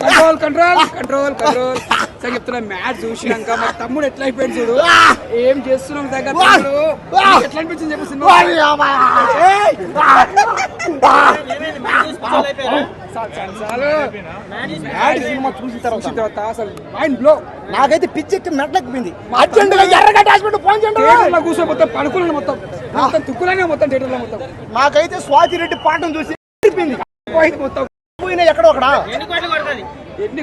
Control control control control సరే చెప్తున్నా match చూసినాక మా తమ్ముడు ఎట్లా అయిపోయింది చూడు? ఏం చేస్తున్నాం దగ్గర ఎట్లా అనిపించింది చెప్పు సినిమా? చూసిన తర్వాత. అసలు మైండ్ బ్లో నాకైతే పిచ్చెక్కి మెట్లెక్కింది అర్జెంట్గా ఎర్రగడ్డ హాస్పిటల్ ఫోన్ చేయండి కూర్చొని మొత్తం పడుకున్నాను మొత్తం. మొత్తం తుక్కులానే మొత్తం థియేటర్లో మొత్తం. నాకైతే స్వాతి రెడ్డి పాఠం చూసి పోయింది మొత్తం పోయినా ఎక్కడో అక్కడ. ఎన్ని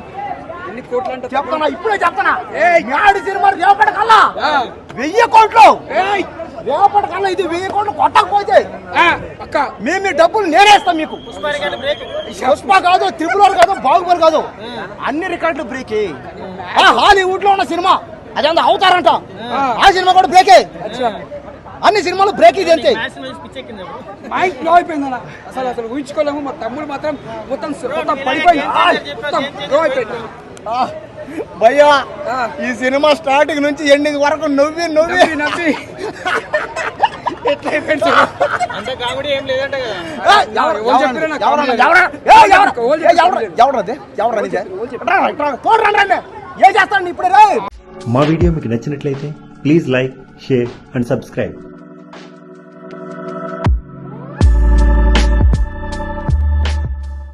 ఎన్ని కోట్లు అంటే చెప్తానా ఇప్పుడే చెప్తానా ఏయ్! ఆడి సినిమా రేపటి కల్లా. వెయ్యి కోట్లు. ఏయ్! రేపటి కల్లా ఇది వెయ్యి కోట్లు కొట్టకపోతే అక్క. మేము మీ డబ్బులు నేనేస్తాం మీకు. పుష్ప కాదు త్రిపుర కాదు బాహుబలి కాదు. అన్ని రికార్డులు బ్రేక్ హాలీవుడ్లో ఉన్న సినిమా అదంతా అవుతారంట. ఆ. సినిమా కూడా బ్రేకే అన్ని సినిమాలు బ్రేక్ ఇది అంతే. మైండ్ బ్లో అయిపోయింది అన్న. అసలు అసలు ఊహించుకోలేము మా తమ్ముడు మాత్రం మొత్తం మొత్తం పడిపోయింది మొత్తం బ్లో అయిపోయింది. ఆ, భయ్యా. ఈ సినిమా స్టార్టింగ్ నుంచి ఎండింగ్ వరకు నవ్వి నవ్వి. నవ్వి మా వీడియో మీకు నచ్చినట్లయితే please like share and subscribe.